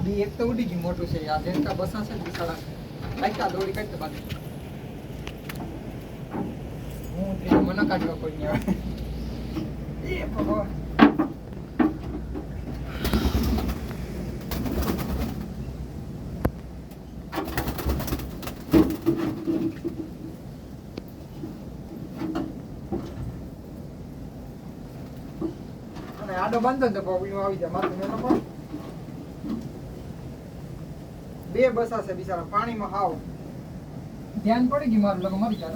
બી એક તો ઉડી ગયું મોટું છે આ જેનકા બસા છે ને બિસાડા લાગ્યા દોડી કાઢી બાકી હું ત્રીજું મને કાઢવા કોઈ નહીં આવે એ ભગવાન અને આડો બાંધો ને તો પ્રોબ્લેમ આવી જાય માથું ન પડે બે બસા છે બિચારા પાણીમાં હાવ. ધ્યાન પડી ગયું મારું લગો મરી છે.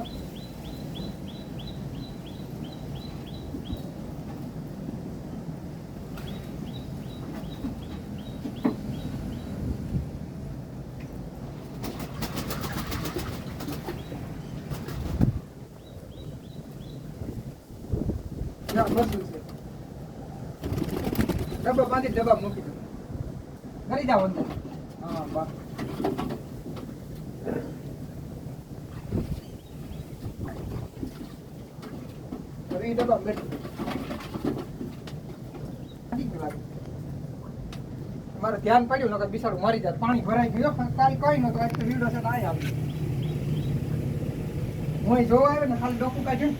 ડબ્બા બાંધી ડબ્બા મૂકી દો. કરી જાઓ અંદર. હા ડબ્બા મારે ધ્યાન પડ્યું, નકર બિસાડું, મારી જાય પાણી ભરાઈ ગયું. કાલ કઈ નતો આજ રીડો છે ના આવી. હું જોવા આવ્યો ને, ખાલી ડોકું કાઢ્યું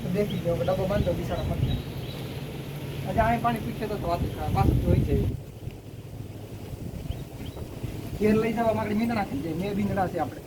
તો દેખી ગયો ડબ્બો બંધો બિસાડો જાય આજે આ પાણી પીછે તો વાત પાછું જોઈ જાય ઘેર લઈ જવા માટે મીંદડા થઈ જાય મેં ભીંડા છે આપણે.